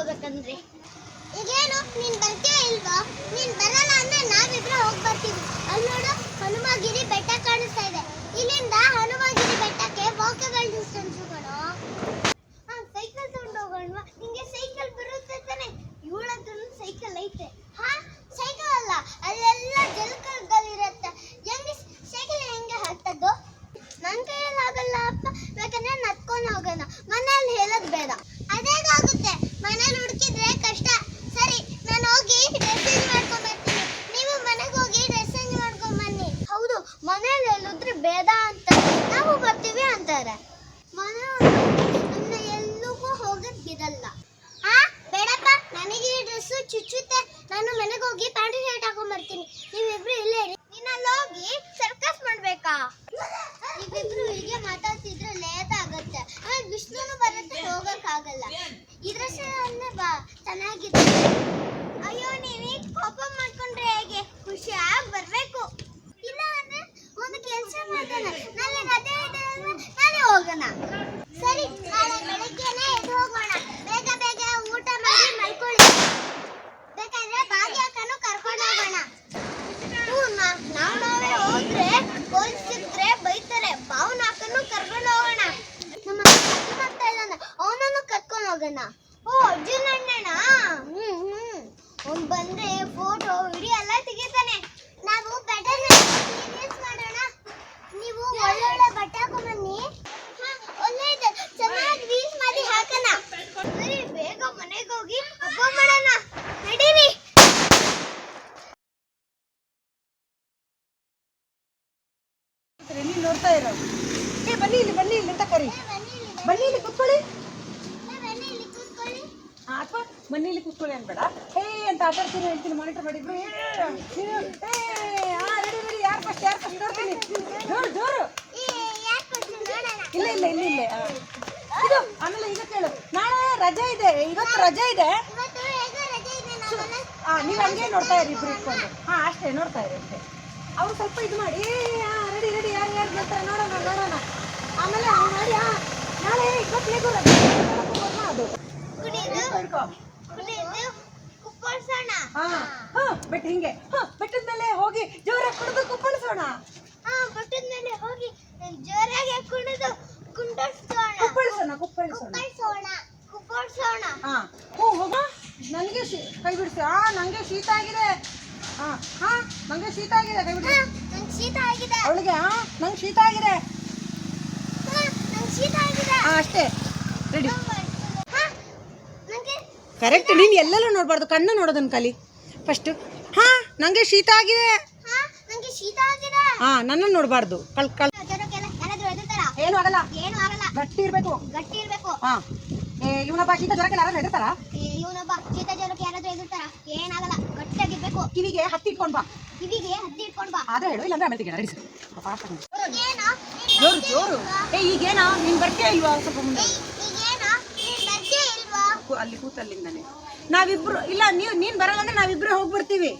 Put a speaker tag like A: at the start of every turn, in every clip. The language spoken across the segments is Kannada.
A: ಕಚ್ಚಿ ಹಿಡ್ಕೋಬೇಕಂದ್ರೆ ಈಗೇನು, ನೀನ್ ಬರ್ತೀಯ ಇಲ್ವಾ? ನೀನ್ ಬರಲ್ಲ ಅಂದ್ರೆ ನಾವಿಬ್ರು ಹೋಗ್ಬರ್ತೀವಿ. ಅಲ್ಲಿ ನೋಡು, ಹನುಮಗಿರಿ ಬೆಟ್ಟ ರಜೆ ಇದೆ
B: ಇವತ್ತು ರಜೆ ಇದೆ. ಹಾಂ ನೀವು ಹಂಗೆ ನೋಡ್ತಾ ಇರಿ ಇಬ್ರು ಇಟ್ಕೊಂಡು ಹಾ ಅಷ್ಟೇ ನೋಡ್ತಾ ಇರಿ ಅಷ್ಟೇ. ಅವ್ರು ಸ್ವಲ್ಪ ಇದು ಮಾಡಿ ರೆಡಿ ರೆಡಿ ಯಾರು ಯಾರು ಬರ್ತಾರೆ ನೋಡೋಣ ನೋಡೋಣ. ಆಮೇಲೆ ಅವ್ರು ಮಾಡಿ ಹಾ ನಾಳೆ ಇವತ್ತು ಹೇಗೂ ರಜೆ ಅದು. ಹಿಡ್ಕೊ. ಹಾ ಹಾ ಬೆಟ್ಟ ಹಿಂಗೆ. ಹಾ ಬೆಟ್ಟದ ಮೇಲೆ ಹೋಗಿ ಜೋರಾಗಿ ಕುಡಿದು ಕುಪ್ಪಳಿಸೋಣ.
A: ಹಾ ಬೆಟ್ಟದ ಮೇಲೆ ಹೋಗಿ ಜೋರಾಗಿ
B: ಕುಪ್ಪಳಿಸೋಣ. ಕುಪ್ಪಳಿಸೋಣ. ಹಾ. ಹೋಗ. ನನಗೆ ಶೀ ಕೈ ಬಿಡಿಸಿ. ಆ ನನಗೆ ಶೀತ ಆಗಿದೆ. ಹಾ ಹಾ ನನಗೆ ಶೀತ ಆಗಿದೆ. ಕೈ ಬಿಡಿಸಿ
A: ಶೀತ ಆಗಿದೆ.
B: ಅವಳಿಗೆ ಹಾ ನಂಗೆ ಶೀತ ಆಗಿದೆ.
A: ಹಾ, ಶೀತ ಆಗಿದೆ.
B: ಹಾ ಅಷ್ಟೇ. ರೆಡಿ
A: ಹಾ,
B: ಕರೆಕ್ಟ್ ನೀನು ಎಲ್ಲೆಲ್ಲ ನೋಡಬಾರ್ದು. ಕಣ್ಣು ನೋಡೋದನ್ನ ಕಲಿ. ಫಸ್ಟು ಹಾ ನನಗೆ ಶೀತ ಆಗಿದೆ.
A: ಹಾ ನಂಗೆ ಶೀತ ಆಗಿದೆ.
B: ಹಾ ನನ್ನ ನೋಡಬಾರ್ದು. ಕಲ್
A: ಎದುರ್ತಾರ
B: ಏನು ಆಗಲ್ಲ.
A: ಏನು ಆಗಲ್ಲ.
B: ಗಟ್ಟಿ ಇರಬೇಕು.
A: ಗಟ್ಟಿ ಇರ್ಬೇಕು.
B: ಹಾ. ಏ ಇವನಪ್ಪ ಶೀತ ಜ್ವರಕ್ಕೆ ಯಾರು ಹೆದರ್ತಾರ?
A: ಇವನೊಬ್ಬ ಶೀತ ಜ್ವರಕ್ಕೆ ಯಾರಾದ್ರೂ ಹೆದರ್ತಾರ? ಏನಾಗಲ್ಲ ಗಟ್ಟಿಯಾಗಿರ್ಬೇಕು
B: ಕಿವಿಗೆ ಹತ್ತಿ ಇಟ್ಕೊಂಡ್ ಬಾ.
A: ಕಿವಿಗೆ ಹತ್ತಿ ಇಟ್ಕೊಂಡ್ ಬಾ.
B: ಆದ್ರೆ ಹೇಳು ಇಲ್ಲಾಂದ್ರೆ ಆಮೇಲೆ ತೆಗಿಯೋಣ ಜೋರು ಜೋರು. ಏ ಈಗೇನಾ? ನಿನ್ ಬರ್ತೀಯ ಇಲ್ವಾ? ಸ್ವಲ್ಪ ಮುಂದೆ. ಅಲ್ಲಿ ಕೂತಲ್ಲಿಂದಾನೆ. ನಾವಿಬ್ರು ಇಲ್ಲ ನೀವು ನೀನು ಬರಲ್ಲ ಅಂದ್ರೆ ನಾವಿಬ್ರು ಹೋಗಿ ಬರ್ತೀವಿ.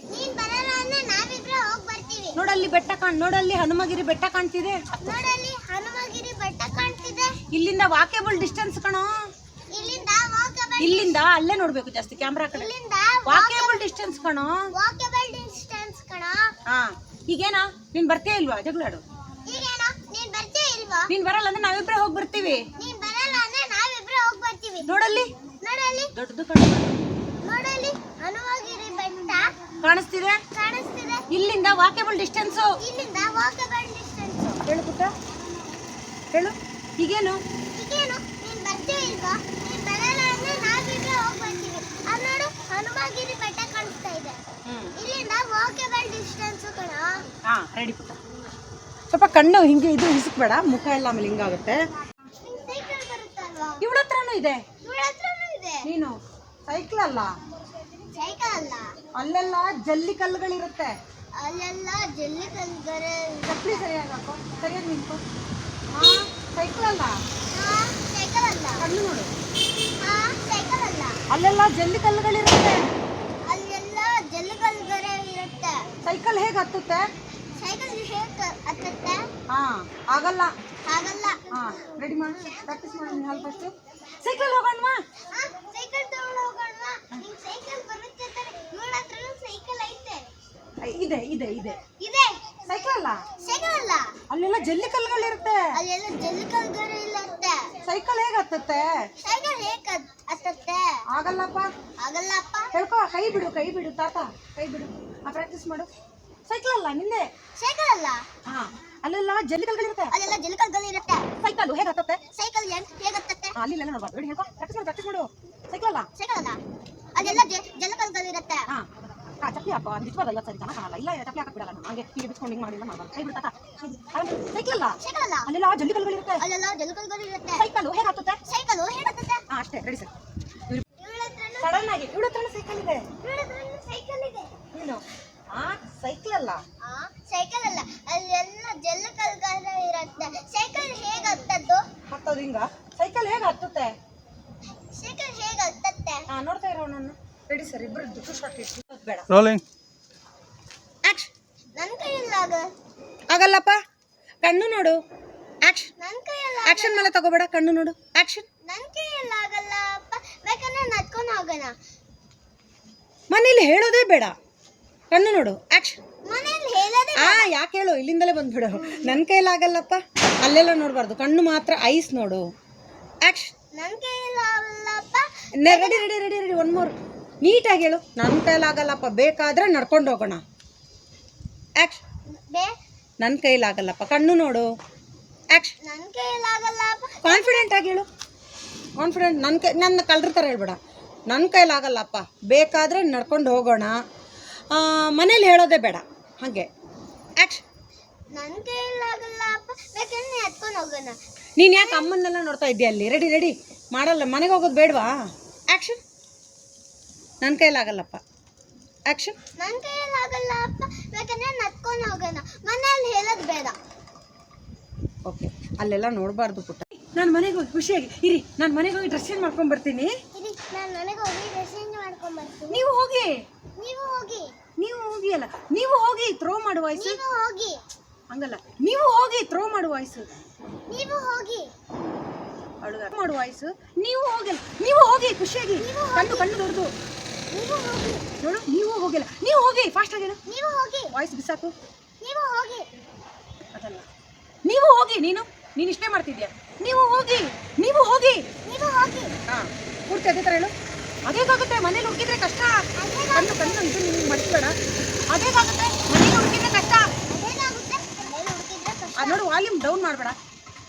A: ಅಂದ್ರೆ ಹೋಗ್ಬಿಡ್ತೀವಿ
B: ನೋಡಲ್ಲಿ ಬೆಟ್ಟ ಕಾಣ್ ನೋಡಲ್ಲಿ ಹನುಮಗಿರಿ ಬೆಟ್ಟ ಕಾಣ್ತಿದೆ.
A: ನೋಡಲ್ಲಿ ಹನುಮಗಿರಿ ಬೆಟ್ಟ ಕಾಣ್ತಿದೆ.
B: ಇಲ್ಲಿಂದ ವಾಕೇಬಲ್ ಡಿಸ್ಟೆನ್ಸ್ ಕಣೋ.
A: ಇಲ್ಲಿಂದ
B: ಅಲ್ಲೇ ನೋಡ್ಬೇಕು ಜಾಸ್ತಿ ಕ್ಯಾಮ್ರಾ ಕಡೆ.
A: ಇಲ್ಲಿಂದ
B: ವಾಕೇಬಲ್ ಡಿಸ್ಟೆನ್ಸ್ ಕಣೋ.
A: ವಾಕೇಬಲ್ ಡಿಸ್ಟೆನ್ಸ್ ಕಣೋ.
B: ಹಾ. ಈಗೇನಾ ನೀನ್ ಬರ್ತೀಯ ಇಲ್ವಾ ಜಗಳಾಡು
A: ಈಗೇನಾ ನೀನ್ ಬರ್ತೀಯ ಇಲ್ವಾ?
B: ನೀನ್ ಬರಲ್ಲ ಅಂದ್ರೆ ನಾವಿಬ್ರೇ ಹೋಗಿ ಬರ್ತೀವಿ.
A: ನೀನ್ ಬರಲ್ಲ ಅಂದ್ರೆ ನಾವಿಬ್ರೇ ಹೋಗಿ ಬರ್ತೀವಿ.
B: ನೋಡಲ್ಲಿ.
A: ನೋಡಲ್ಲಿ.
B: ದೊಡ್ಡದು ಕಣೋ.
A: ನೋಡಲ್ಲಿ. ಅನುವಾಗಿರಿ ಬೆಟ್ಟ.
B: ಕಾಣಿಸ್ತಿದೆ?
A: ಕಾಣಿಸ್ತಿದೆ.
B: ಇಲ್ಲಿಂದ ವಾಕೇಬಲ್ ಡಿಸ್ಟೆನ್ಸ್
A: ಇಲ್ಲಿಂದ ವಾಕೇಬಲ್ ಡಿಸ್ಟೆನ್ಸ್
B: ಹೇಳು ಪುಟ್ಟ ಹೇಳು. ಈಗೇನು?
A: ಈಗೇನು?
B: ರೆಡಿ ಪುಟ್ಟ. ಸ್ವಲ್ಪ ಕಣ್ಣು ಹಿಂಗೆ ಇದು ಹಿಸುಕ್ಬೇಡ ಮುಖ ಎಲ್ಲ ಆಮೇಲೆ ಹಿಂಗಾಗುತ್ತೆ. ಇವಳ ಹತ್ರನೂ ಇದೆ. ನೀನು? ಸೈಕಲ್ ಅಲ್ಲ?
A: ಸೈಕಲ್ ಅಲ್ಲ.
B: ಅಲ್ಲೆಲ್ಲ ಜಲ್ಲಿ ಕಲ್ಲುಗಳಿರುತ್ತೆ.
A: ಅಲ್ಲೆಲ್ಲ ಜಲ್ಲಿ ಕಲ್ಲುಗಳು
B: ಚಪ್ಪಲಿ ಸರಿಯಾಗಿ ಹಾಕೋ. ಸರಿಯಾಗಿ ನಿಂತು ಹಾ ಸೈಕಲ್ ಅಲ್ಲ? ಕಣ್ಣು ನೋಡು. ಅಲ್ಲೆಲ್ಲ ಜಲ್ಲಿ ಕಲ್ಲುಗಳಿರುತ್ತೆ.
A: ಅಲ್ಲೆಲ್ಲ ಜಲ್ಲಿ ಕಲ್ಗರೆ ಇರುತ್ತೆ.
B: ಸೈಕಲ್ ಹೇಗೆ ಹತ್ತುತ್ತೆ?
A: ಸೈಕಲ್ ಹೇಗೆ ಹತ್ತುತ್ತೆ?
B: ಹಾ ಆಗಲ್ಲ.
A: ಆಗಲ್ಲ.
B: ಹಾ ರೆಡಿ ಮಾಡು. ಪ್ರಾಕ್ಟೀಸ್ ಮಾಡಿ ನೀನು ಫಸ್ಟ್ ಸೈಕಲ್ ಹೋಗೋಣವಾ?
A: ಸೈಕಲ್ ತಗೊಂಡು ಹೋಗೋಣವಾ? ನಿಂಗ್ ಸೈಕಲ್ ಬರುತ್ತೆ ತಾನೆ. ಇವಳ ಹತ್ರನೂ ಸೈಕಲ್ ಐತೆ
B: ಇದೆ ಇದೆ ಇದೆ.
A: ಇದೆ.
B: ಸೈಕಲ್ ಅಲ್ಲ?
A: ಸೈಕಲ್ ಅಲ್ಲ.
B: ಅಲ್ಲೆಲ್ಲ ಜಲ್ಲಿ ಕಲ್ಲುಗಳಿರುತ್ತೆ
A: ಅಲ್ಲೆಲ್ಲ ಜಲ್ಲಿಕಲ್ಗಳು ಇಲ್ಲತ್ತೆ
B: ಸೈಕಲ್ ಹೇಗೆ ಹತ್ತತ್ತೆ?
A: ಸೈಕಲ್ ಹೇಗ್ ಹತ್- ಹತ್ತತ್ತೆ?
B: ಆಗಲ್ಲಪ್ಪ.
A: ಆಗಲ್ಲಪ್ಪ.
B: ಹೇಳ್ಕೊ ಕೈ ಬಿಡು ಕೈ ಬಿಡು ತಾತ. ಕೈ ಬಿಡು. ಆ ಪ್ರಾಕ್ಟೀಸ್ ಮಾಡು. ಸೈಕಲ್ ಅಲ್ಲ ನಿಂದೆ?
A: ಸೈಕಲ್ ಅಲ್ಲ.
B: ಹಾ. ಅಲ್ಲೆಲ್ಲ ಜಲ್ಲಿ ಕಲ್ಲುಗಳಿರುತ್ತೆ
A: ಅಲ್ಲೆಲ್ಲ ಜಲ್ಲಿಕಲ್ಗಳು ಇರುತ್ತೆ.
B: ಸೈಕಲ್ ಹೇಗೆ ಹತ್ತತ್ತೆ?
A: ಸೈಕಲ್ ಹೆಂಗ್ ಹೇಗ್ ಹತ್ತತ್ತೆ?
B: ಅಲ್ಲಿ ಇಲ್ಲ ನೋಡ್ಬಾರ್ದು ಹೇಳ್ಕೊ. ಪ್ರಾಕ್ಟೀಸ್ ಮಾಡು ಪ್ರಾಕ್ಟೀಸ್ ಮಾಡು. ಸೈಕಲ್ ಅಲ್ಲ?
A: ಸೈಕಲ್ ಅಲ್ಲ. ಅಲ್ಲೆಲ್ಲ ಜಲ್ಲಿಕಲ್ಗಳು ಇರುತ್ತೆ.
B: ಹಾ. ಹಾ ಚಪ್ಪಲಿ ಹಾಕೋ. ಅದು ಐವತ್ತು ಸರಿ ಚೆನ್ನಾಗಿ ಕಾಣಲ್ಲ. ಇಲ್ಲ ಚಪ್ಪಲಿ ಹಾಕಕ್ ಬಿಡಲ್ಲ. ನಾನು ಹಂಗೆ ಹೀಗೆ ಬಿಚ್ಕೊಂಡು ಹಿಂಗೆ ಮಾಡಿಲ್ಲ ಮಾಡಬಾರ್ದು. ಕೈ ಬಿಡ್ತಾ ಸೈಕಲ್? ಅಲ್ಲ ಅಲ್ಲೆಲ್ಲ ಜಲ್ಲಿ ಇರುತ್ತೆ
A: ಅಲ್ಲೆಲ್ಲ ಜಲ್ಲಿಕಲ್ಗಳು ಇರುತ್ತೆ.
B: ಸೈಕಲ್ ಹೇಗೆ ಹತ್ತುತ್ತೆ
A: ಸೈಕಲ್ ಹೇಗೆ ಹತ್ತತ್ತೆ
B: ಅಷ್ಟೇ ರೆಡಿ ಸರ್. ಸಡನ್ ಆಗಿ ಇವಳ ಹತ್ರ ಸೈಕಲ್ ಇದೆ
A: ಸೈಕಲ್ ಇದೆ.
B: ಏನು? ಆ ಸೈಕಲ್ ಅಲ್ಲ.
A: ಆ, ಸೈಕಲ್ ಅಲ್ಲ. ಅಲ್ಲೆಲ್ಲ ಜಲ್ಲಿಕಲ್ಗಳು ಇರುತ್ತೆ. ಸೈಕಲ್ ಹೇಗ್ ಹತ್ತದ್ದು?
B: ಹತ್ತೋದು ಹಿಂಗ. ಸೈಕಲ್ ಹೇಗೆ ಹತ್ತುತ್ತೆ?
A: ಸೈಕಲ್ ಹೇಗ್ ಹತ್ತತ್ತೆ?
B: ಹಾ ನೋಡ್ತಾ ಇರೋ ನಾನು ರೆಡಿ ಸರ್ ಇಬ್ರು ದುಡ್ಡು ಶಾರ್ಟ್ ಇಟ್ಟು.
C: ರೋಲಿಂಗ್
B: ಆಗಲ್ಲಪ್ಪ. ಕಣ್ಣು ನೋಡು. ಆಕ್ಷನ್
A: ಕೈಯಲ್ಲ
B: ಮೇಲೆ ತಗೋಬೇಡ ಕಣ್ಣು ನೋಡು. ಆಕ್ಷನ್ ಮನೇಲಿ ಹೇಳೋದೇ ಬೇಡ. ಕಣ್ಣು ನೋಡು. ಆಕ್ಷನ್ ಆ ಯಾಕೆ ಹೇಳು? ಇಲ್ಲಿಂದಲೇ ಬಂದ್ಬಿಡು. ನನ್ನ ಆಗಲ್ಲಪ್ಪ. ಅಲ್ಲೆಲ್ಲ ನೋಡಬಾರ್ದು. ಕಣ್ಣು ಮಾತ್ರ ಐಸ್ ನೋಡು. Action ready ready ready ready one more ನೀಟಾಗಿ ಹೇಳು. ನನ್ನ ಕೈಲಾಗಲ್ಲಪ್ಪ ಬೇಕಾದ್ರೆ ನಡ್ಕೊಂಡು ಹೋಗೋಣ. ಆ್ಯಕ್ಷ
A: ಬೇ.
B: ನನ್ನ ಕೈಲಾಗಲ್ಲಪ್ಪ ಕಣ್ಣು ನೋಡು. ಆಕ್ಷನ್
A: ಕೈಯಲ್ಲಾಗಲ್ಲಪ್ಪ
B: ಕಾನ್ಫಿಡೆಂಟ್ ಆಗಿ ಹೇಳು. ಕಾನ್ಫಿಡೆಂಟ್ ನನ್ನ ಕೈ ನನ್ನ ಕಳ್ರ ಥರ ಹೇಳ್ಬೇಡ. ನನ್ನ ಕೈಲಾಗಲ್ಲಪ್ಪ ಬೇಕಾದರೆ ನಡ್ಕೊಂಡು ಹೋಗೋಣ. ಮನೇಲಿ ಹೇಳೋದೇ ಬೇಡ. ಹಾಗೆ. ಆ್ಯಕ್ಷ
A: ನೀನು
B: ಯಾಕೆ ಅಮ್ಮನ್ನೆಲ್ಲ ನೋಡ್ತಾ ಇದ್ದೀಯ ಅಲ್ಲಿ? ರೆಡಿ ರೆಡಿ ಮಾಡಲ್ಲ ಮನೆಗೆ ಹೋಗೋದು ಬೇಡವಾ? ಆ್ಯಕ್ಷನ್ ನನ್ನ ಕೈಲಾಗಲ್ಲಪ್ಪ ಆಕ್ಷನ್
A: ನನ್ ಕೈಲಾಗಲ್ಲಪ್ಪ ಬೇಕಂದ್ರೆ ನಡ್ಕೊಂಡು ಹೋಗೋಣ. ಮನೆಯಲ್ಲಿ ಹೇಳೋದು ಬೇಡ.
B: ಓಕೆ ಅಲ್ಲೆಲ್ಲ ನೋಡಬಾರ್ದು ಪುಟ್ಟ. ನಾನು ಮನೆಗೆ ಹೋಗಿ ಖುಷಿಯಾಗಿ ಇರಿ ನಾನು ಮನೆಗೆ ಹೋಗಿ ಡ್ರೆಸ್ ಚೇಂಜ್ ಮಾಡ್ಕೊಂಡು ಬರ್ತೀನಿ.
A: ಇರಿ ನಾನು ನನಗೆ ಹೋಗಿ ಡ್ರೆಸ್ ಚೇಂಜ್ ಮಾಡ್ಕೊಂಡು ಬರ್ತೀನಿ.
B: ನೀವು ಹೋಗಿ.
A: ನೀವು ಹೋಗಿ.
B: ನೀವು ಹೋಗಿ ಅಲ್ಲ ನೀವು ಹೋಗಿ ಥ್ರೋ ಮಾಡುವ ವಾಯ್ಸು
A: ನೀವು ಹೋಗಿ.
B: ಹಂಗಲ್ಲ ನೀವು ಹೋಗಿ ಥ್ರೋ ಮಾಡುವ ವಾಯ್ಸು
A: ನೀವು ಹೋಗಿ.
B: ಅಡುಗೆ ಮಾಡುವ ವಾಯ್ಸು ನೀವು ಹೋಗಿ ನೀವು ಹೋಗಿ ಖುಷಿಯಾಗಿ. ಕಣ್ಣು ಕಣ್ಣು ದೊಡ್ಡದು
A: ನೀವು ಹೋಗಿ
B: ನೋಡು ನೀವು ಹೋಗಿಲ್ಲ. ನೀವು ಹೋಗಿ ಫಾಸ್ಟ್ ಆಗೇನ
A: ನೀವು ಹೋಗಿ.
B: ವಾಯ್ಸ್ ಬಿಸಾಕು.
A: ನೀವು ಹೋಗಿ.
B: ಅದಲ್ಲ. ನೀವು ಹೋಗಿ ನೀನು ನೀನು ಇಷ್ಟೇ ಮಾಡ್ತಿದ್ಯಾ? ನೀವು ಹೋಗಿ ನೀವು ಹೋಗಿ.
A: ನೀವು ಹೋಗಿ.
B: ಹಾಂ ಪೂರ್ತಿ ಅದೇ ಥರ ಹೇಳು. ಅದೇಗಾಗುತ್ತೆ ಮನೇಲಿ ಹುಡುಕಿದ್ರೆ ಕಷ್ಟ. ಕಣ್ಣು ಕಣ್ಣು ಇದು ನೀನು ಮಡಿಸ್ಬೇಡ. ಅದೇಗಾಗುತ್ತೆ ಮನೇಲಿ ಹುಡುಕಿದ್ರೆ ಕಷ್ಟ. ಅದು ನೋಡು ವಾಲ್ಯೂಮ್ ಡೌನ್ ಮಾಡಬೇಡ.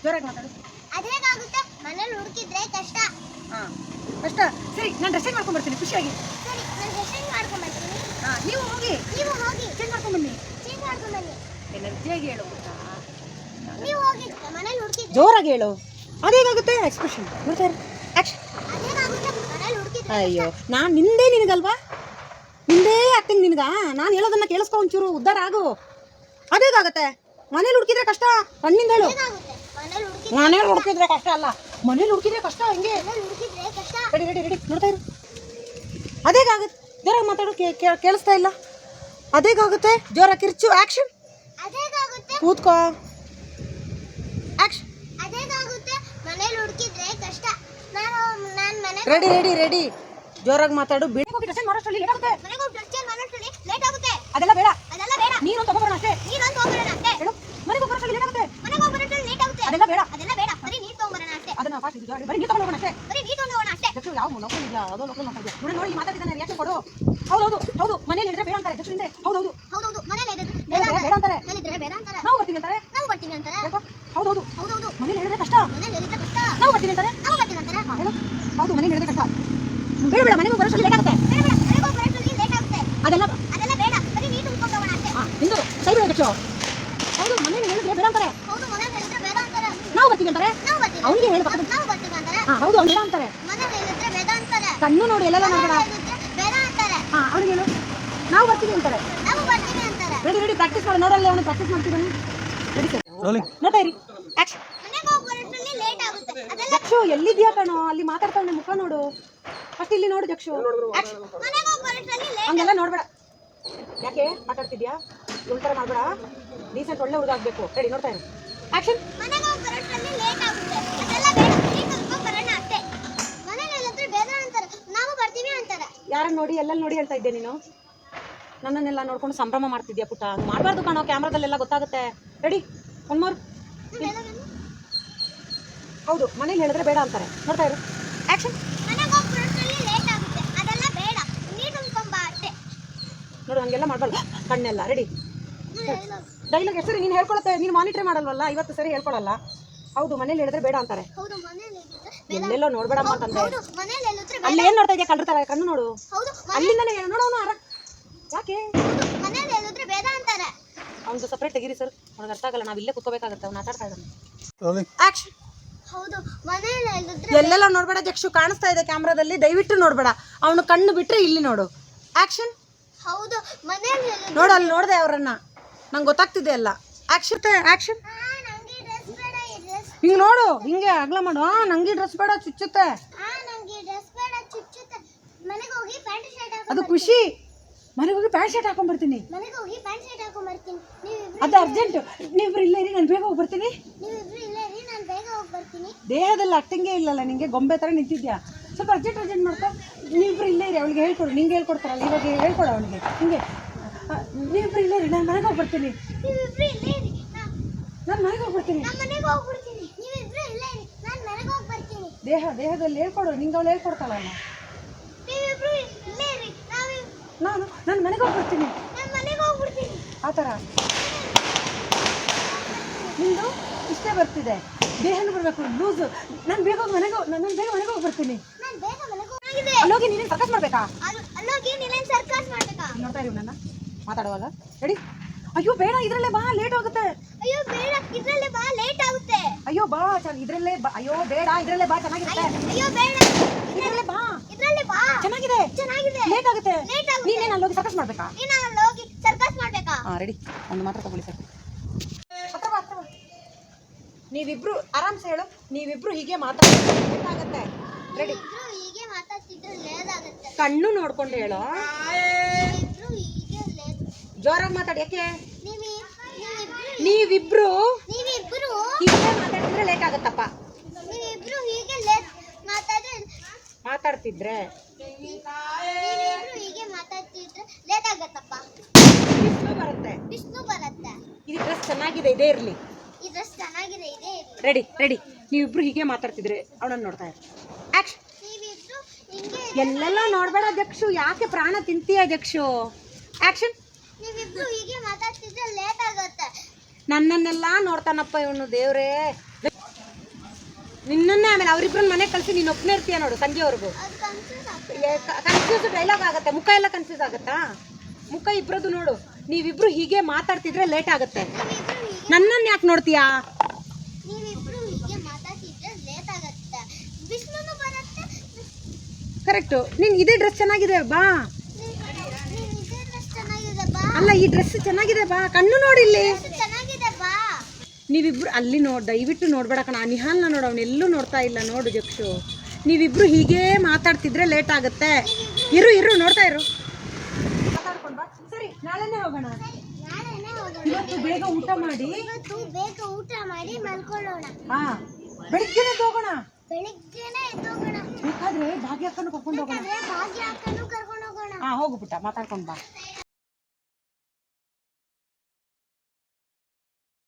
B: ಜೋರಾಗಿ ಮಾತಾಡು.
A: ಅದೇನಾಗುತ್ತೆ ಮನೇಲಿ ಹುಡುಕಿದ್ರೆ ಕಷ್ಟ.
B: ಹಾಂ. ಕಷ್ಟ ಸರಿ ನಾನು ಡ್ರೆಸ್ಸಿಂಗ್ ಚೇಂಜ್ ಮಾಡ್ಕೊಂಡು ಬರ್ತೀನಿ ಖುಷಿಯಾಗಿ.
A: ಸರಿ ನಾನು ಡ್ರೆಸ್ ಚೇಂಜ್ ಬರ್ತೀನಿ.
B: ಹಾಂ ನೀವು ಹೋಗಿ
A: ನೀವು ಹೋಗಿ.
B: ಚೇಂಜ್ ಮಾಡ್ಕೊಂಡು ಬನ್ನಿ.
A: ಚೇಂಜ್ ಮಾಡ್ಕೊಂಡ್ ಬನ್ನಿ.
B: ಎನರ್ಜಿಯಾಗಿ ಹೇಳು ಪುಟ್ಟ.
A: ನೀವು ಹೋಗಿ ಮನೇಲಿ ಹುಡುಕಿದ್ರೆ.
B: ಜೋರಾಗಿ ಹೇಳು. ಅದೇಗಾಗುತ್ತೆ ಎಕ್ಸ್ಪ್ರೆಷನ್ ನೋಡ್ತಾ ಇರು. ಆಕ್ಷನ್
A: ಮನೇಲಿ
B: ಅಯ್ಯೋ ನಾನು ನಿಂದೇ ನಿನಗಲ್ವಾ? ನಿಂದೇ ಆಗ್ತೀನಿ ನಿನಗ? ನಾನು ಹೇಳೋದನ್ನ ಕೇಳಿಸ್ಕೊ ಒಂಚೂರು ಉದ್ಧಾರ ಆಗು. ಅದೇಗಾಗತ್ತೆ ಮನೇಲಿ ಹುಡುಕಿದ್ರೆ ಕಷ್ಟ? ಕಣ್ಣಿಂದ ಹೇಳು.
A: ಮನೇಲಿ
B: ಹುಡುಕಿದ್ರೆ ಕಷ್ಟ ಅಲ್ಲ. ಮನೇಲಿ ಹುಡುಕಿದ್ರೆ ಕಷ್ಟ ಹಿಂಗೆ? Ready ready ready. ನೋಡ್ತಾ ಇರು. ಅದೇಗಾಗುತ್ತೆ? ಜೋರಾಗಿ ಮಾತಾಡು ಕೇಳಿಸ್ತಾ ಇಲ್ಲ. ಅದೇಗಾಗುತ್ತೆ? ಜೋರಾಗಿ ಕಿರ್ಚು. ಆಕ್ಷನ್
A: ಅದೇನಾಗುತ್ತೆ
B: ಕೂತ್ಕೋ.
A: ಮನೆ
B: ರೆಡಿ ರೆಡಿ ರೆಡಿ. ಜೋರಾಗಿ ಮಾತಾಡು. ಬಿಡಿ ಹೋಗಿ ಡ್ರೆಸ್ ಮಾಡೋಷ್ಟರಲ್ಲಿ ಲೇಟ್ ಆಗುತ್ತೆ.
A: ಮನೆಗೆ ಹೋಗಿ ಡ್ರೆಸ್ ಚೇಂಜ್ ಮಾಡೋಷ್ಟರಲ್ಲಿ ಲೇಟ್ ಆಗುತ್ತೆ.
B: ಅದೆಲ್ಲ ಬೇಡ.
A: ಅದೆಲ್ಲ ಬೇಡ.
B: ನೀನು ತಗೋಬರೋಣ ಅಷ್ಟೇ.
A: ನೀನು ತಗೋಬರೋಣ ಅಷ್ಟೇ.
B: ಹೇಳು. ಮನೆಗೆ ಹೋಗೋಷ್ಟರಲ್ಲಿ ಲೇಟ್ ಆಗುತ್ತೆ.
A: ಮನೆಗೆ ಹೋಗ್ಬರೋಷ್ಟ್ರಲ್ಲಿ ಲೇಟ್ ಆಗುತ್ತೆ.
B: ಅದೆಲ್ಲ ಬೇಡ.
A: ಅದೆಲ್ಲ ಬೇಡ ಬರೀ ನೀರು ತಗೊಂಬರೋಣ ಅಷ್ಟೇ
B: ಅದನ್ನ ಫಾಸ್ಟ್ ಇದು ಬರೀ ನೀ ತಗೊಂಡು ಹೋಗೋಣ ಅಷ್ಟೇ.
A: ಬರೀ ನೀ ತಗೊಂಡು ಹೋಗೋಣ ಅಷ್ಟೇ.
B: ಜಕ್ಷು ಯಾವ ಲೋಕಲ್ ಇದೆಯಾ ಯಾವುದೋ ಲೋಕಲ್ ಮಾತಾಡಿದ್ಯಾ ನೋಡಿ ನೋಡಿ ಮಾತಾಡಿದ್ದಾನೆ ರಿಯಾಕ್ಷನ್ ಕೊಡು. ಹೌದೌದು ಹೌದು. ಮನೇಲಿ ಹೇಳಿದ್ರೆ ಬೇಡ ಅಂತಾರೆ ಹಿಂದೆ ಹೌದೌದು.
A: ಹೌದೌದು ಮನೇಲಿ ಇದ್ರೆ
B: ಬೇಡ ಅಂತಾರೆ.
A: ಮನೇಲಿದ್ರೆ ಬೇಡ ಅಂತಾರೆ.
B: ನಾವು ಬರ್ತೀವಿ ಅಂತಾರೆ.
A: ನಾವು ಬರ್ತೀವಿ ಅಂತಾರೆ.
B: ಹೌದೌದು.
A: ಹೌದೌದು.
B: ಮನೇಲಿ ಹೇಳಿದ್ರೆ ಕಷ್ಟ.
A: ಮನೇಲಿ ಹೇಳಿದ್ರೆ ಕಷ್ಟ.
B: ನಾವು ಬರ್ತೀವಿ ಅಂತಾರೆ.
A: ನಾವು ಬರ್ತೀವಿ ಅಂತಾರೆ.
B: ಹೇಳು. ಹೌದು ಮನೇಲಿ ಹೇಳಿದ್ರೆ ಕಷ್ಟ. ಬೇಡ ಬೇಡ ಮನೆಗೆ ಬರೋಷ್ಟು ಲೇಟ್ ಆಗುತ್ತೆ.
A: ಬೇಡ ಬೇಡ ಮನೆಗೆ ಹೋಗ್ಬರೋಷ್ಟ್ರಲ್ಲಿ ಲೇಟ್ ಆಗುತ್ತೆ.
B: ಅದೆಲ್ಲ
A: ಅದೆಲ್ಲ ಬೇಡ. ಬರೀ ನೀ ತುಂಬಿಕೊಂಡು ಹೋಗೋಣ ಅಷ್ಟೇ.
B: ಹಾ ನಿಂದು ಸೈ ಬಿಡ ಜಕ್ಷು. ಹೌದು ಮನೇಲಿ ಹೇಳಿದ್ರೆ ಬೇಡ ಅಂತಾರೆ.
A: ಹೌದು ಮನೇಲಿ ಹೇಳಿದ್ರೆ
B: ನಾವು ಬರ್ತೀವಿ ಅಂತಾರೆ?
A: ಅವನಿಗೆ ಬರ್ತೀವಿ.
B: ಅವ್ನಿಗೆ ಹೇಳು ಪಕ್ಕದ
A: ನಾವು ಬರ್ತೀವಿ ಅಂತಾರೆ.
B: ಹಾ ಹೌದು ಅವ್ನು ಅಂತಾರೆ. ಕಣ್ಣು ನೋಡಿ
A: ಎಲ್ಲ ನೋಡೋಣ ಅಂತಾರೆ.
B: ಹಾ ಅವ್ನಿಗೆ ಹೇಳು. ನಾವು ಬರ್ತೀವಿ ಅಂತಾರೆ.
A: ನಾವು ಬರ್ತೀವಿ ಅಂತಾರೆ.
B: ರೆಡಿ ರೆಡಿ ಪ್ರಾಕ್ಟೀಸ್ ಮಾಡಿ. ನೋಡಲ್ಲ ಅವನು ಪ್ರಾಕ್ಟೀಸ್ ಮಾಡ್ತಿದ್ದಾನೆ. Ready sir. ನೋಡ್ತಾ ಇರಿ. ಆಕ್ಷನ್
A: ಲೇಟ್ ಆಗುತ್ತೆ. ಅದೆಲ್ಲ
B: ಜಕ್ಷು ಎಲ್ಲಿದ್ಯಾ ಕಣೋ? ಅಲ್ಲಿ ಮಾತಾಡ್ತಾನೆ ಮುಖ ನೋಡು. ಫಸ್ಟ್ ಇಲ್ಲಿ ನೋಡು ಜಕ್ಷು ಹಂಗೆಲ್ಲ ನೋಡ್ಬೇಡ. ಯಾಕೆ? ಮಾತಾಡ್ತಿದ್ಯಾ? ಉಳ್ತರ ಮಾಡ್ಬೇಡ. ಡೀಸೆಂಟ್ ಒಳ್ಳೆ ಹುಡುಗ ಆಗ್ಬೇಕು. ರೆಡಿ ನೋಡ್ತಾ ಇರಿ. ಆಕ್ಷನ್ ಯಾರನ್ನ ನೋಡಿ ಎಲ್ಲೆಲ್ಲಿ ನೋಡಿ ಹೇಳ್ತಾ ಇದ್ದೆ ನೀನು? ನನ್ನನ್ನೆಲ್ಲ ನೋಡ್ಕೊಂಡು ಸಂಭ್ರಮ ಮಾಡ್ತಿದ್ಯಾ ಪುಟ್ಟ? ಮಾಡಬಾರ್ದು ಕಾಣೋ ಕ್ಯಾಮ್ರಾದಲ್ಲೆಲ್ಲ ಗೊತ್ತಾಗುತ್ತೆ. ರೆಡಿ ಒನ್ ಮೋರ್ ಹೌದು ಮನೇಲಿ ಹೇಳಿದ್ರೆ ಬೇಡ ಅಂತಾರೆ. ನೋಡ್ತಾ ಇರು.
A: ಅಷ್ಟೇ
B: ನೋಡು ಹಂಗೆಲ್ಲ ಮಾಡಬಾರ್ದು. ಕಣ್ಣೆಲ್ಲ ರೆಡಿ
A: ಡೈಲಾಗ್.
B: ಡೈಲಾಗ್ ಹೆಸರು ನೀನು ಹೇಳ್ಕೊಳತ್ತೆ? ನೀನು ಮಾನಿಟ್ರೆ ಮಾಡಲ್ವಲ್ಲ? ಇವತ್ತು ಸರಿ ಹೇಳ್ಕೊಳಲ್ಲ? ಹೌದು ಮನೇಲಿ ಹೇಳಿದ್ರೆ ಬೇಡ ಅಂತಾರೆ. ಎಲ್ಲೆಲ್ಲೋ ನೋಡ್ಬೇಡಮ್ಮ ಅಂತಂದೆ. ಅಲ್ಲಿ ಏನ್ ನೋಡ್ತಾ ಇದೆಯಾ ಕಳ್ರ ತರ ಕಣ್ಣು ನೋಡು.
A: ಹೌದು
B: ಅಲ್ಲಿಂದನೇ ನೋಡೋನು ಅರ ಯಾಕೆ?
A: ಮನೇಲಿ ಎಲ್ಲಾದ್ರೂ ಬೇಡ ಅಂತಾರೆ.
B: ಅವ್ನು ಸಪ್ರೇಟ್ ತೆಗೀರಿ ಸರ್ ಅವ್ನಿಗೆ ಅರ್ಥ ಆಗಲ್ಲ ನಾವು ಇಲ್ಲೇ ಕುತ್ಕೋಬೇಕಾಗತ್ತೆ ಅವ್ನು ಆಟಾಡ್ತಾ ಇದ್ದಾನೆ. ಆಕ್ಷನ್
A: ಹೌದು ಮನೇಲಿ
B: ಎಲ್ಲೆಲ್ಲ ನೋಡ್ಬೇಡ ಜಕ್ಷು ಕಾಣಿಸ್ತಾ ಇದೆ ಕ್ಯಾಮ್ರಾದಲ್ಲಿ. ದಯವಿಟ್ಟು ನೋಡ್ಬೇಡ. ಅವನು ಕಣ್ಣು ಬಿಟ್ರೆ ಇಲ್ಲಿ ನೋಡು. ಆಕ್ಷನ್
A: ಹೌದು ಮನೇಲಿ
B: ನೋಡು ಅಲ್ಲಿ ನೋಡ್ದೆ ಅವ್ರನ್ನ. ನಂಗೆ ಗೊತ್ತಾಗ್ತಿದೆ ಅಲ್ಲ ಆಕ್ಷನ್ ಆಕ್ಷನ್ ಹಿಂಗೆ ನೋಡು ಹಿಂಗೆ ಅಗ್ಲ ಮಾಡು. ಹಾ ನಂಗೆ ಡ್ರೆಸ್ ಬೇಡ ಚುಚ್ಚುತ್ತೆ
A: ಆ ನಂಗೆ ಡ್ರೆಸ್ ಬೇಡ ಚುಚ್ಚುತ್ತೆ ಮನೆಗೆ ಹೋಗಿ ಪ್ಯಾಂಟ್ ಶರ್ಟ್
B: ಅದು ಖುಷಿ. ಮನೆಗೆ ಹೋಗಿ ಪ್ಯಾಂಟ್ ಶರ್ಟ್ ಹಾಕೊಂಡ್ಬರ್ತೀನಿ
A: ಮನೆಗೆ ಹೋಗಿ ಪ್ಯಾಂಟ್ ಶರ್ಟ್ ಹಾಕೊಂಡ್ ಬರ್ತೀನಿ. ನೀವಿಬ್ರು
B: ಅದು ಅರ್ಜೆಂಟ್. ನೀವಿಬ್ರು ಇಲ್ಲೇ ಇರಿ ನಾನು ಬೇಗ ಹೋಗಿ ಬರ್ತೀನಿ.
A: ನೀವಿಬ್ರು ಇಲ್ಲೇ ರೀ ನಾನು ಬೇಗ ಹೋಗಿ ಬರ್ತೀನಿ.
B: ದೇಹದಲ್ಲಿ ಅಟ್ಟಂಗೆ ಇಲ್ಲಲ್ಲ ನಿಂಗೆ ಗೊಂಬೆ ಥರ ನಿಂತಿದ್ಯಾ? ಸ್ವಲ್ಪ ಅರ್ಜೆಂಟ್ ಅರ್ಜೆಂಟ್ ಮಾಡ್ತಾ ನೀವಿಬ್ರು ಇಲ್ಲೇ ಇರಿ ಅವಳಿಗೆ ಹೇಳ್ಕೊಡು. ನಿಂಗೆ ಹೇಳ್ಕೊಡ್ತಾರಲ್ಲ ಇವಾಗ ಹೇಳ್ಕೊಡು ಅವನಿಗೆ ಹಿಂಗೆ. ನೀವಿಬ್ರು ಇಲ್ಲೇ ಇರಿ ನಾನು ಮನೆಗೆ ಹೋಗಿ ಬರ್ತೀನಿ.
A: ನೀವಿಬ್ರು ಇಲ್ಲೇ ಇರಿ. ನಾ-
B: ನಾನು ಮನೆಗೆ ಹೋಗಿ ಬರ್ತೀನಿ.
A: ನಾನು ಮನೆಗೆ ಹೋಗ್ಬಿಡ್ತೀನಿ ನೀವಿಬ್ರು ಇಲ್ಲೇ ಇರಿ ನಾನು ಮನೆಗೆ ಹೋಗಿ ಬರ್ತೀನಿ.
B: ದೇಹ ದೇಹದಲ್ಲಿ ಹೇಳ್ಕೊಡು. ನಿಂಗೆ ಅವಳು ಹೇಳ್ಕೊಡ್ತಾಳಲ್ಲ
A: ನೀವಿಬ್ರು ಇಲ್ಲೇ ಇರಿ ನಾವು
B: ನಾನು ನನ್ನ ಮನೆಗೆ
A: ಹೋಗ್ಬಿಡ್ತೀನಿ.
B: ಆ ಥರ. ನಿಂದು ಇಷ್ಟೇ ಬರ್ತಿದೆ. ದೇಹನ ಬರಬೇಕು ಲೂಸು. ನಾನು ಬೇಗ ಹೋಗಿ ಮನೆಗೆ ನಾನು ಬೇಗ ಮನೆಗೆ
A: ಹೋಗ್ಬಿಡ್ತೀನಿ.
B: ಅಲ್ಲೋಗಿ ನೀನೇನು ಸರ್ಕಸ್ ಮಾಡಬೇಕಾ?
A: ಅಲ್ಲೋಗಿ ನೀನೇನು ಸರ್ಕಸ್ ಮಾಡ್ಬೇಕಾ?
B: ನೋಡ್ತಾ ಇರೋ ನನ್ನ. ಮಾತಾಡುವಾಗ. ರೆಡಿ ಅಯ್ಯೋ ಬೇಡ ಇದರಲ್ಲೇ ಬಾ ಲೇಟ್ ಆಗುತ್ತೆ.
A: ಅಯ್ಯೋ ಬೇಡ ಇದರಲ್ಲೇ ಬಾ ಲೇಟ್ ಆಗುತ್ತೆ.
B: ಅಯ್ಯೋ ಬಾ ಇದ್ರಲ್ಲೇ ಬಾ. ಅಯ್ಯೋ ಬೇಡ ಇದರಲ್ಲೇ ಬಾ ಚೆನ್ನಾಗಿರುತ್ತೆ.
A: ಅಯ್ಯೋ ಬೇಡ.
B: ಇದ್ರಲ್ಲೇ ಬಾ. ಚೆನ್ನಾಗಿದೆ.
A: ಚೆನ್ನಾಗಿದೆ.
B: ಲೇಟ್ ಆಗುತ್ತೆ. ನೀನೇನು ಅಲ್ಲೋಗಿ ಸರ್ಕಸ್ ಮಾಡಬೇಕಾ?
A: ನೀನು ಅಲ್ಲಿ ಹೋಗಿ ಸರ್ಕಸ್ ಮಾಡಬೇಕಾ?
B: ಹಾಂ ರೆಡಿ ಒಂದು ಮಾತ್ರ ತಗೊಳ್ಳಿ ಸರ್. ನೀವಿಬ್ರು ಆರಾಮ್ಸೆ ಹೇಳು. ನೀವಿಬ್ರು ಹೀಗೆ ಮಾತಾಡ್ತಾರೆ ಲೇಟ್ ಆಗುತ್ತೆ. ರೆಡಿ
A: ಹೀಗೆ ಮಾತಾಡ್ತಿದ್ರೆ ಲೇಟ್ ಆಗುತ್ತೆ.
B: ಕಣ್ಣು ನೋಡ್ಕೊಂಡು ಹೇಳು? ಜೋರಾಗಿ ಮಾತಾಡಿ. ಯಾಕೆ?
A: ನೀವಿ ನೀವಿಬ್ರು
B: ನೀವಿಬ್ರು
A: ನೀವಿಬ್ರು
B: ಹೀಗೆ ಮಾತಾಡ್ತಿದ್ರೆ ಲೇಟ್ ಆಗುತ್ತಪ್ಪ
A: ನೀವಿಬ್ರು ಹೀಗೆ ಲೇಟ್ ಮಾತಾಡಿದ್ರೆ
B: ಮಾತಾಡ್ತಿದ್ರೆ?
A: ಹೀಗೆ ಮಾತಾಡ್ತಿದ್ರೆ ಲೇಟ್ ಆಗತ್ತಪ್ಪ.
B: ಬಿಸಿಲು ಬರುತ್ತೆ.
A: ವಿಷ್ಣು ಬರುತ್ತೆ.
B: ಇದು ಡ್ರೆಸ್ ಚೆನ್ನಾಗಿದೆ ಇದೇ ಇರಲಿ.
A: ಈ ಡ್ರೆಸ್ ಚೆನ್ನಾಗಿದೆ ಇದೆ ಇರ್ಲಿ.
B: Ready ready. ನೀವಿಬ್ರು ಹೀಗೆ ಮಾತಾಡ್ತಿದ್ರೆ ಅವನನ್ನು ನೋಡ್ತಾ ಇರು ಆಕ್ಷನ್
A: ನೀವಿಬ್ರು ಹಿಂಗೆ
B: ಎಲ್ಲೆಲ್ಲ ನೋಡ್ಬೇಡ ಅಧ್ಯಕ್ಷು ಯಾಕೆ ಪ್ರಾಣ ತಿಂತೀಯ ಅಧ್ಯಕ್ಷು ಆಕ್ಷನ್
A: ನೀವಿಬ್ರು ಹೀಗೆ ಮಾತಾಡ್ತಿದ್ರೆ ಲೇಟ್ ಆಗುತ್ತೆ.
B: ನನ್ನನ್ನೆಲ್ಲ ನೋಡ್ತಾನಪ್ಪ ಇವನು ದೇವ್ರೇ. ನಿನ್ನನ್ನೇ ಆಮೇಲೆ ಅವರಿಬ್ಬರನ್ನ ಮನೆಗೆ ಕಳಿಸಿ ನೀನು ಒಪ್ಪನೇ ಇರ್ತೀಯ ನೋಡು ಸಂಜೆವರೆಗೂ.
A: ಕನ್ಫ್ಯೂಸ್
B: ಡೈಲಾಗ್ ಆಗುತ್ತೆ. ಮುಖ ಎಲ್ಲ ಕನ್ಫ್ಯೂಸ್ ಆಗುತ್ತಾ? ಮುಖ ಇಬ್ರದ್ದು ನೋಡು. ನೀವಿಬ್ರು ಹೀಗೆ ಮಾತಾಡ್ತಿದ್ರೆ ಲೇಟ್ ಆಗುತ್ತೆ. ನನ್ನನ್ನು ಯಾಕೆ ನೋಡ್ತೀಯಾ? ಕರೆಕ್ಟು ನೀನು ಇದೇ ಡ್ರೆಸ್ ಚೆನ್ನಾಗಿದೆ, ಬಾ. ಅಲ್ಲ, ಈ ಡ್ರೆಸ್ ಚೆನ್ನಾಗಿದೆ, ಬಾ. ಕಣ್ಣು ನೋಡಿಲ್ಲಿ ನೀವಿಬ್ರು ಅಲ್ಲಿ ನೋಡಿ ದಯವಿಟ್ಟು ನೋಡ್ಬೇಡ ಕಣ. ನಿಹಾಲ್ನ ನೋಡು ಅವ್ನು ಎಲ್ಲೂ ನೋಡ್ತಾ ಇಲ್ಲ. ನೋಡು ಜಕ್ಷು. ನೀವಿಬ್ರು ಹೀಗೇ ಮಾತಾಡ್ತಿದ್ರೆ ಲೇಟ್ ಆಗುತ್ತೆ. ಇರು ಇರು ನೋಡ್ತಾ ಇರು. ಮಾತಾಡ್ಕೊಂಡು. ಸರಿ ನಾಳೆನೇ ಹೋಗೋಣ. ಇವತ್ತು ಬೇಗ ಊಟ ಮಾಡಿ.
A: ಇವತ್ತು ಬೇಗ ಊಟ ಮಾಡಿ ಮಲ್ಕೊಳ್ಳೋಣ.
B: ಹಾ. ಬೆಳಿಗ್ಗೆನೆ ಹೋಗೋಣ
A: ಬೆಳಿಗ್ಗೆನೆ
B: ಬೇಕಾದ್ರೆ ಕರ್ಕೊಂಡು ಹೋಗೋಣ.
A: ಬೇಕಾದ್ರೆ ಭಾಗ್ಯ ಅಕ್ಕನೂ ಕರ್ಕೊಂಡು ಹೋಗೋಣ.
B: ಹಾ ಹೋಗು ಪುಟ್ಟ ಮಾತಾಡ್ಕೊಂಡ್ ಬಾ.